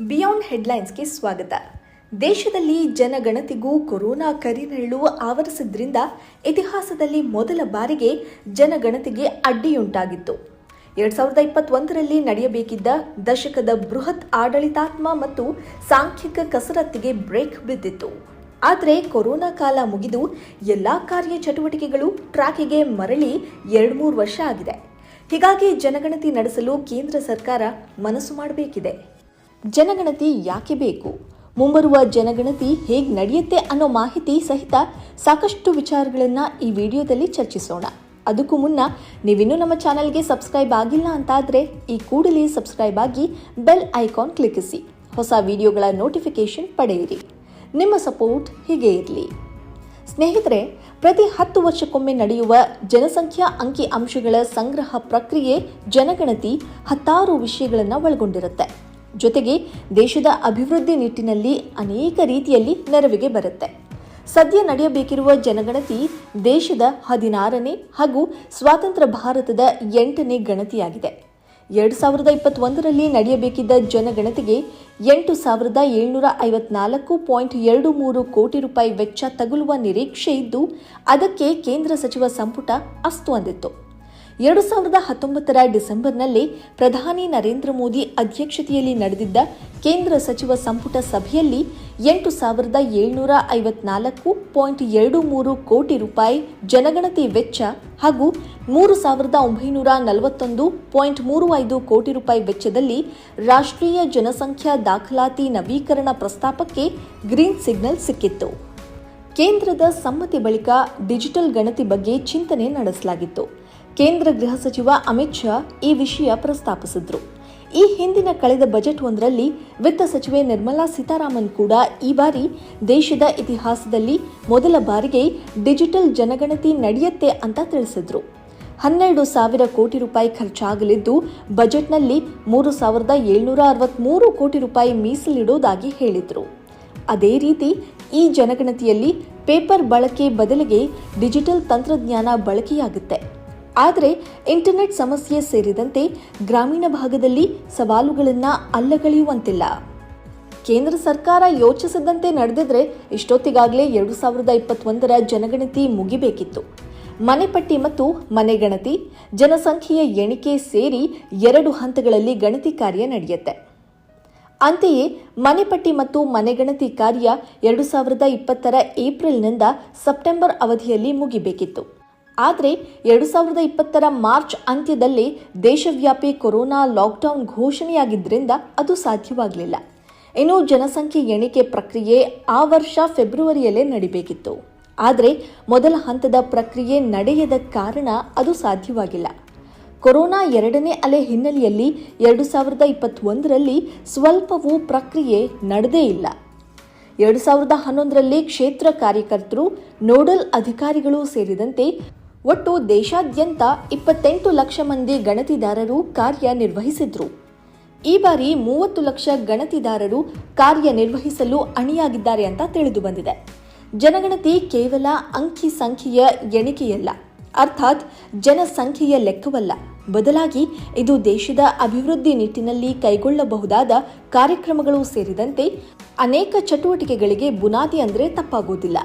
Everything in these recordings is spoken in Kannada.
ಬಿಯಾಂಡ್ ಹೆಡ್ಲೈನ್ಸ್ಗೆ ಸ್ವಾಗತ. ದೇಶದಲ್ಲಿ ಜನಗಣತಿಗೂ ಕೊರೋನಾ ಕರಿನೆರಳು ಆವರಿಸಿದ್ರಿಂದ ಇತಿಹಾಸದಲ್ಲಿ ಮೊದಲ ಬಾರಿಗೆ ಜನಗಣತಿಗೆ ಅಡ್ಡಿಯುಂಟಾಗಿತ್ತು. ಎರಡ್ ಸಾವಿರದ ಇಪ್ಪತ್ತೊಂದರಲ್ಲಿ ನಡೆಯಬೇಕಿದ್ದ ದಶಕದ ಬೃಹತ್ ಆಡಳಿತಾತ್ಮ ಮತ್ತು ಸಾಂಖ್ಯಿಕ ಕಸರತ್ತಿಗೆ ಬ್ರೇಕ್ ಬಿದ್ದಿತ್ತು. ಆದರೆ ಕೊರೋನಾ ಕಾಲ ಮುಗಿದು ಎಲ್ಲಾ ಕಾರ್ಯ ಚಟುವಟಿಕೆಗಳು ಟ್ರ್ಯಾಕಿಗೆ ಮರಳಿ ಎರಡು ಮೂರು ವರ್ಷ ಆಗಿದೆ. ಹೀಗಾಗಿ ಜನಗಣತಿ ನಡೆಸಲು ಕೇಂದ್ರ ಸರ್ಕಾರ ಮನಸ್ಸು ಮಾಡಬೇಕಿದೆ. ಜನಗಣತಿ ಯಾಕೆ ಬೇಕು? ಮುಂಬರುವ ಜನಗಣತಿ ಹೇಗೆ ನಡೆಯುತ್ತೆ ಅನ್ನೋ ಮಾಹಿತಿ ಸಹಿತ ಸಾಕಷ್ಟು ವಿಚಾರಗಳನ್ನು ಈ ವಿಡಿಯೋದಲ್ಲಿ ಚರ್ಚಿಸೋಣ. ಅದಕ್ಕೂ ಮುನ್ನ ನೀವಿನ್ನೂ ನಮ್ಮ ಚಾನಲ್ಗೆ ಸಬ್ಸ್ಕ್ರೈಬ್ ಆಗಿಲ್ಲ ಅಂತಾದರೆ ಈ ಕೂಡಲೇ ಸಬ್ಸ್ಕ್ರೈಬ್ ಆಗಿ ಬೆಲ್ ಐಕಾನ್ ಕ್ಲಿಕ್ಕಿಸಿ. ಹೊಸ ವಿಡಿಯೋಗಳ ನೋಟಿಫಿಕೇಶನ್ ಪಡೆಯಿರಿ. ನಿಮ್ಮ ಸಪೋರ್ಟ್ ಹೀಗೆ ಇರಲಿ. ಸ್ನೇಹಿತರೆ, ಪ್ರತಿ ಹತ್ತು ವರ್ಷಕ್ಕೊಮ್ಮೆ ನಡೆಯುವ ಜನಸಂಖ್ಯಾ ಅಂಕಿ ಅಂಶಗಳ ಸಂಗ್ರಹ ಪ್ರಕ್ರಿಯೆ ಜನಗಣತಿ ಹತ್ತಾರು ವಿಷಯಗಳನ್ನು ಒಳಗೊಂಡಿರುತ್ತೆ. ಜೊತೆಗೆ ದೇಶದ ಅಭಿವೃದ್ಧಿ ನಿಟ್ಟಿನಲ್ಲಿ ಅನೇಕ ರೀತಿಯಲ್ಲಿ ನೆರವಿಗೆ ಬರುತ್ತೆ. ಸದ್ಯ ನಡೆಯಬೇಕಿರುವ ಜನಗಣತಿ ದೇಶದ ಹದಿನಾರನೇ ಹಾಗೂ ಸ್ವಾತಂತ್ರ್ಯ ಭಾರತದ ಎಂಟನೇ ಗಣತಿಯಾಗಿದೆ. ಎರಡು ಸಾವಿರದ ಇಪ್ಪತ್ತೊಂದರಲ್ಲಿ ನಡೆಯಬೇಕಿದ್ದ ಜನಗಣತಿಗೆ ಎಂಟು ಸಾವಿರದ ಏಳ್ನೂರ ಐವತ್ನಾಲ್ಕು ಪಾಯಿಂಟ್ ಎರಡು ಮೂರು ಕೋಟಿ ರೂಪಾಯಿ ವೆಚ್ಚ ತಗುಲುವ ನಿರೀಕ್ಷೆ ಇದ್ದು, ಅದಕ್ಕೆ ಕೇಂದ್ರ ಸಚಿವ ಸಂಪುಟ ಅಸ್ತು ಅಂದಿತ್ತು. ಎರಡು ಸಾವಿರದ ಹತ್ತೊಂಬತ್ತರ ಡಿಸೆಂಬರ್ನಲ್ಲಿ ಪ್ರಧಾನಿ ನರೇಂದ್ರ ಮೋದಿ ಅಧ್ಯಕ್ಷತೆಯಲ್ಲಿ ನಡೆದಿದ್ದ ಕೇಂದ್ರ ಸಚಿವ ಸಂಪುಟ ಸಭೆಯಲ್ಲಿ ಎಂಟು ಸಾವಿರದ ಏಳ್ನೂರ ಐವತ್ನಾಲ್ಕು ಪಾಯಿಂಟ್ ಎರಡು ಮೂರು ಕೋಟಿ ರೂಪಾಯಿ ಜನಗಣತಿ ವೆಚ್ಚ ಹಾಗೂ ಮೂರು ಸಾವಿರದ ಒಂಬೈನೂರ ನಲವತ್ತೊಂದು ಪಾಯಿಂಟ್ ಮೂರು ಐದು ಕೋಟಿ ರೂಪಾಯಿ ವೆಚ್ಚದಲ್ಲಿ ರಾಷ್ಟ್ರೀಯ ಜನಸಂಖ್ಯಾ ದಾಖಲಾತಿ ನವೀಕರಣ ಪ್ರಸ್ತಾಪಕ್ಕೆ ಗ್ರೀನ್ ಸಿಗ್ನಲ್ ಸಿಕ್ಕಿತ್ತು. ಕೇಂದ್ರದ ಸಮ್ಮತಿ ಬಳಿಕ ಡಿಜಿಟಲ್ ಗಣತಿ ಬಗ್ಗೆ ಚಿಂತನೆ ನಡೆಸಲಾಗಿತ್ತು. ಕೇಂದ್ರ ಗೃಹ ಸಚಿವ ಅಮಿತ್ ಶಾ ಈ ವಿಷಯ ಪ್ರಸ್ತಾಪಿಸಿದ್ರು. ಈ ಹಿಂದಿನ ಕಳೆದ ಬಜೆಟ್ ಒಂದರಲ್ಲಿ ವಿತ್ತ ಸಚಿವೆ ನಿರ್ಮಲಾ ಸೀತಾರಾಮನ್ ಕೂಡ ಈ ಬಾರಿ ದೇಶದ ಇತಿಹಾಸದಲ್ಲಿ ಮೊದಲ ಬಾರಿಗೆ ಡಿಜಿಟಲ್ ಜನಗಣತಿ ನಡೆಯುತ್ತೆ ಅಂತ ತಿಳಿಸಿದ್ರು. ಹನ್ನೆರಡು ಸಾವಿರ ಕೋಟಿ ರೂಪಾಯಿ ಖರ್ಚಾಗಲಿದ್ದು ಬಜೆಟ್ನಲ್ಲಿ ಮೂರು ಸಾವಿರದ ಏಳ್ನೂರ ಅರವತ್ಮೂರು ಕೋಟಿ ರೂಪಾಯಿ ಮೀಸಲಿಡೋದಾಗಿ ಹೇಳಿದರು. ಅದೇ ರೀತಿ ಈ ಜನಗಣತಿಯಲ್ಲಿ ಪೇಪರ್ ಬಳಕೆ ಬದಲಿಗೆ ಡಿಜಿಟಲ್ ತಂತ್ರಜ್ಞಾನ ಬಳಕೆಯಾಗುತ್ತೆ. ಆದರೆ ಇಂಟರ್ನೆಟ್ ಸಮಸ್ಯೆ ಸೇರಿದಂತೆ ಗ್ರಾಮೀಣ ಭಾಗದಲ್ಲಿ ಸವಾಲುಗಳನ್ನು ಅಲ್ಲಗಳೆಯುವಂತಿಲ್ಲ. ಕೇಂದ್ರ ಸರ್ಕಾರ ಯೋಚಿಸದಂತೆ ನಡೆದಿದ್ರೆ ಇಷ್ಟೊತ್ತಿಗಾಗಲೇ ಎರಡು ಸಾವಿರದ ಇಪ್ಪತ್ತೊಂದರ ಜನಗಣತಿ ಮುಗಿಬೇಕಿತ್ತು. ಮನೆಪಟ್ಟಿ ಮತ್ತು ಮನೆಗಣತಿ ಜನಸಂಖ್ಯೆಯ ಎಣಿಕೆ ಸೇರಿ ಎರಡು ಹಂತಗಳಲ್ಲಿ ಗಣತಿ ಕಾರ್ಯ ನಡೆಯುತ್ತೆ. ಅಂತೆಯೇ ಮನೆಪಟ್ಟಿ ಮತ್ತು ಮನೆಗಣತಿ ಕಾರ್ಯ ಎರಡು ಸಾವಿರದ ಇಪ್ಪತ್ತರ ಏಪ್ರಿಲ್ನಿಂದ ಸೆಪ್ಟೆಂಬರ್ ಅವಧಿಯಲ್ಲಿ ಮುಗಿಬೇಕಿತ್ತು. ಆದರೆ ಎರಡು ಸಾವಿರದ ಇಪ್ಪತ್ತರ ಮಾರ್ಚ್ ಅಂತ್ಯದಲ್ಲಿ ದೇಶವ್ಯಾಪಿ ಕೊರೋನಾ ಲಾಕ್ಡೌನ್ ಘೋಷಣೆಯಾಗಿದ್ದರಿಂದ ಅದು ಸಾಧ್ಯವಾಗಲಿಲ್ಲ. ಇನ್ನು ಜನಸಂಖ್ಯೆ ಎಣಿಕೆ ಪ್ರಕ್ರಿಯೆ ಆ ವರ್ಷ ಫೆಬ್ರವರಿಯಲ್ಲೇ ನಡಿಬೇಕಿತ್ತು. ಆದರೆ ಮೊದಲ ಹಂತದ ಪ್ರಕ್ರಿಯೆ ನಡೆಯದ ಕಾರಣ ಅದು ಸಾಧ್ಯವಾಗಿಲ್ಲ. ಕೊರೋನಾ ಎರಡನೇ ಅಲೆ ಹಿನ್ನೆಲೆಯಲ್ಲಿ ಎರಡು ಸಾವಿರದ ಇಪ್ಪತ್ತೊಂದರಲ್ಲಿ ಸ್ವಲ್ಪವೂ ಪ್ರಕ್ರಿಯೆ ನಡೆದೇ ಇಲ್ಲ. ಎರಡು ಸಾವಿರದ ಹನ್ನೊಂದರಲ್ಲಿ ಕ್ಷೇತ್ರ ಕಾರ್ಯಕರ್ತರು ನೋಡಲ್ ಅಧಿಕಾರಿಗಳು ಸೇರಿದಂತೆ ಒಟ್ಟು ದೇಶಾದ್ಯಂತ ಇಪ್ಪತ್ತೆಂಟು ಲಕ್ಷ ಮಂದಿ ಗಣತಿದಾರರು ಕಾರ್ಯನಿರ್ವಹಿಸಿದ್ರು. ಈ ಬಾರಿ ಮೂವತ್ತು ಲಕ್ಷ ಗಣತಿದಾರರು ಕಾರ್ಯನಿರ್ವಹಿಸಲು ಅಣಿಯಾಗಿದ್ದಾರೆ ಅಂತ ತಿಳಿದು ಬಂದಿದೆ. ಜನಗಣತಿ ಕೇವಲ ಅಂಕಿ ಸಂಖ್ಯೆಯ ಎಣಿಕೆಯಲ್ಲ, ಅರ್ಥಾತ್ ಜನಸಂಖ್ಯೆಯ ಲೆಕ್ಕವಲ್ಲ. ಬದಲಾಗಿ ಇದು ದೇಶದ ಅಭಿವೃದ್ಧಿ ನಿಟ್ಟಿನಲ್ಲಿ ಕೈಗೊಳ್ಳಬಹುದಾದ ಕಾರ್ಯಕ್ರಮಗಳು ಸೇರಿದಂತೆ ಅನೇಕ ಚಟುವಟಿಕೆಗಳಿಗೆ ಬುನಾದಿ ಅಂದರೆ ತಪ್ಪಾಗುವುದಿಲ್ಲ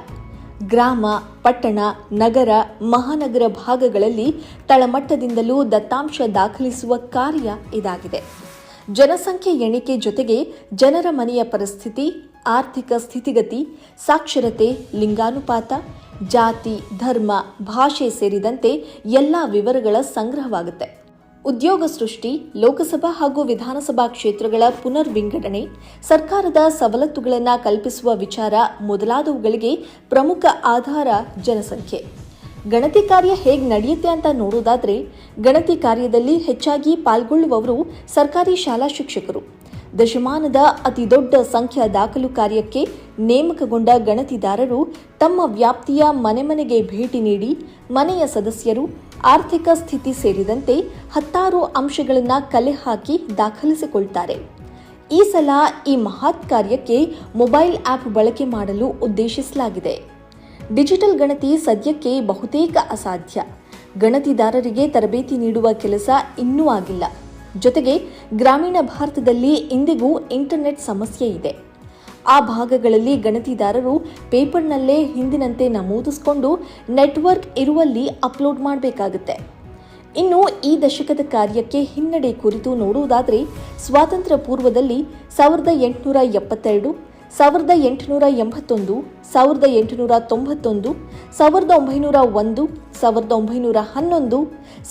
ಗ್ರಾಮ, ಪಟ್ಟಣ, ನಗರ, ಮಹಾನಗರ ಭಾಗಗಳಲ್ಲಿ ತಳಮಟ್ಟದಿಂದಲೂ ದತ್ತಾಂಶ ದಾಖಲಿಸುವ ಕಾರ್ಯ ಇದಾಗಿದೆ. ಜನಸಂಖ್ಯೆ ಎಣಿಕೆ ಜೊತೆಗೆ ಜನರ ಮನೆಯ ಪರಿಸ್ಥಿತಿ, ಆರ್ಥಿಕ ಸ್ಥಿತಿಗತಿ, ಸಾಕ್ಷರತೆ, ಲಿಂಗಾನುಪಾತ, ಜಾತಿ, ಧರ್ಮ, ಭಾಷೆ ಸೇರಿದಂತೆ ಎಲ್ಲ ವಿವರಗಳ ಸಂಗ್ರಹವಾಗುತ್ತೆ. ಉದ್ಯೋಗ ಸೃಷ್ಟಿ, ಲೋಕಸಭಾ ಹಾಗೂ ವಿಧಾನಸಭಾ ಕ್ಷೇತ್ರಗಳ ಪುನರ್ ವಿಂಗಡಣೆ ಸರ್ಕಾರದ ಸವಲತ್ತುಗಳನ್ನು ಕಲ್ಪಿಸುವ ವಿಚಾರ ಮೊದಲಾದವುಗಳಿಗೆ ಪ್ರಮುಖ ಆಧಾರ ಜನಸಂಖ್ಯೆ. ಗಣತಿ ಕಾರ್ಯ ಹೇಗೆ ನಡೆಯುತ್ತೆ ಅಂತ ನೋಡೋದಾದರೆ, ಗಣತಿ ಕಾರ್ಯದಲ್ಲಿ ಹೆಚ್ಚಾಗಿ ಪಾಲ್ಗೊಳ್ಳುವವರು ಸರ್ಕಾರಿ ಶಾಲಾ ಶಿಕ್ಷಕರು. ದಶಮಾನದ ಅತಿ ದೊಡ್ಡ ಸಂಖ್ಯಾ ದಾಖಲು ಕಾರ್ಯಕ್ಕೆ ನೇಮಕಗೊಂಡ ಗಣತಿದಾರರು ತಮ್ಮ ವ್ಯಾಪ್ತಿಯ ಮನೆ ಮನೆಗೆ ಭೇಟಿ ನೀಡಿ ಮನೆಯ ಸದಸ್ಯರು ಆರ್ಥಿಕ ಸ್ಥಿತಿ ಸೇರಿದಂತೆ ಹತ್ತಾರು ಅಂಶಗಳನ್ನು ಕಲೆ ಹಾಕಿ ದಾಖಲಿಸಿಕೊಳ್ತಾರೆ. ಈ ಸಲ ಈ ಮಹತ್ ಕಾರ್ಯಕ್ಕೆ ಮೊಬೈಲ್ ಆಪ್ ಬಳಕೆ ಮಾಡಲು ಉದ್ದೇಶಿಸಲಾಗಿದೆ. ಡಿಜಿಟಲ್ ಗಣತಿ ಸದ್ಯಕ್ಕೆ ಬಹುತೇಕ ಅಸಾಧ್ಯ. ಗಣತಿದಾರರಿಗೆ ತರಬೇತಿ ನೀಡುವ ಕೆಲಸ ಇನ್ನೂ ಆಗಿಲ್ಲ. ಜೊತೆಗೆ ಗ್ರಾಮೀಣ ಭಾರತದಲ್ಲಿ ಇಂದಿಗೂ ಇಂಟರ್ನೆಟ್ ಸಮಸ್ಯೆ ಇದೆ. ಆ ಭಾಗಗಳಲ್ಲಿ ಗಣತಿದಾರರು ಪೇಪರ್ನಲ್ಲೇ ಹಿಂದಿನಂತೆ ನಮೂದಿಸಿಕೊಂಡು ನೆಟ್ವರ್ಕ್ ಇರುವಲ್ಲಿ ಅಪ್ಲೋಡ್ ಮಾಡಬೇಕಾಗುತ್ತೆ. ಇನ್ನು ಈ ದಶಕದ ಕಾರ್ಯಕ್ಕೆ ಹಿನ್ನಡೆ ಕುರಿತು ನೋಡುವುದಾದರೆ, ಸ್ವಾತಂತ್ರ್ಯ ಪೂರ್ವದಲ್ಲಿ ಸಾವಿರದ ಎಂಟುನೂರ ಎಪ್ಪತ್ತೆರಡು, ಸಾವಿರದ ಎಂಟುನೂರ ಎಂಬತ್ತೊಂದು, ಸಾವಿರದ ಎಂಟುನೂರ ತೊಂಬತ್ತೊಂದು, ಸಾವಿರದ ಒಂಬೈನೂರ ಒಂದು, ಸಾವಿರದ ಒಂಬೈನೂರ ಹನ್ನೊಂದು,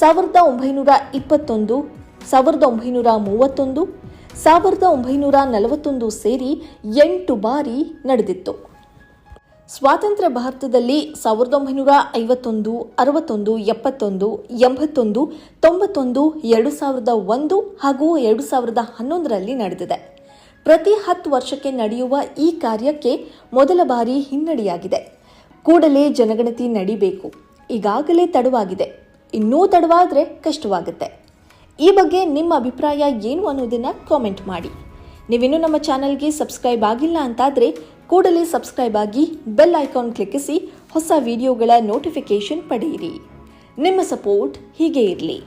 ಸಾವಿರದ ಒಂಬೈನೂರ ಇಪ್ಪತ್ತೊಂದು, ಸಾವಿರದ ಒಂಬೈನೂರ ಮೂವತ್ತೊಂದು ಸಾವಿರದ ಒಂಬೈನೂರ ನಲವತ್ತೊಂದು ಸೇರಿ ಎಂಟು ಬಾರಿ ನಡೆದಿತ್ತು. ಸ್ವಾತಂತ್ರ್ಯ ಭಾರತದಲ್ಲಿ ಸಾವಿರದ ಒಂಬೈನೂರ ಐವತ್ತೊಂದು, ಅರವತ್ತೊಂದು, ಎಪ್ಪತ್ತೊಂದು, ಎಂಬತ್ತೊಂದು, ತೊಂಬತ್ತೊಂದು, ಎರಡು ಸಾವಿರದ ಒಂದು ಹಾಗೂ ಎರಡು ಸಾವಿರದ ಹನ್ನೊಂದರಲ್ಲಿ ನಡೆದಿದೆ. ಪ್ರತಿ ಹತ್ತು ವರ್ಷಕ್ಕೆ ನಡೆಯುವ ಈ ಕಾರ್ಯಕ್ಕೆ ಮೊದಲ ಬಾರಿ ಹಿನ್ನಡೆಯಾಗಿದೆ. ಕೂಡಲೇ ಜನಗಣತಿ ನಡಿಬೇಕು. ಈಗಾಗಲೇ ತಡವಾಗಿದೆ. ಇನ್ನೂ ತಡವಾದರೆ ಕಷ್ಟವಾಗುತ್ತೆ. ಈ ಬಗ್ಗೆ ನಿಮ್ಮ ಅಭಿಪ್ರಾಯ ಏನು ಅನ್ನೋದನ್ನು ಕಾಮೆಂಟ್ ಮಾಡಿ. ನೀವಿನ್ನು ನಮ್ಮ ಚಾನಲ್ಗೆ ಸಬ್ಸ್ಕ್ರೈಬ್ ಆಗಿಲ್ಲ ಅಂತಾದರೆ ಕೂಡಲೇ ಸಬ್ಸ್ಕ್ರೈಬ್ ಆಗಿ ಬೆಲ್ ಐಕಾನ್ ಕ್ಲಿಕ್ಕಿಸಿ ಹೊಸ ವಿಡಿಯೋಗಳ ನೋಟಿಫಿಕೇಷನ್ ಪಡೆಯಿರಿ. ನಿಮ್ಮ ಸಪೋರ್ಟ್ ಹೀಗೆ ಇರಲಿ.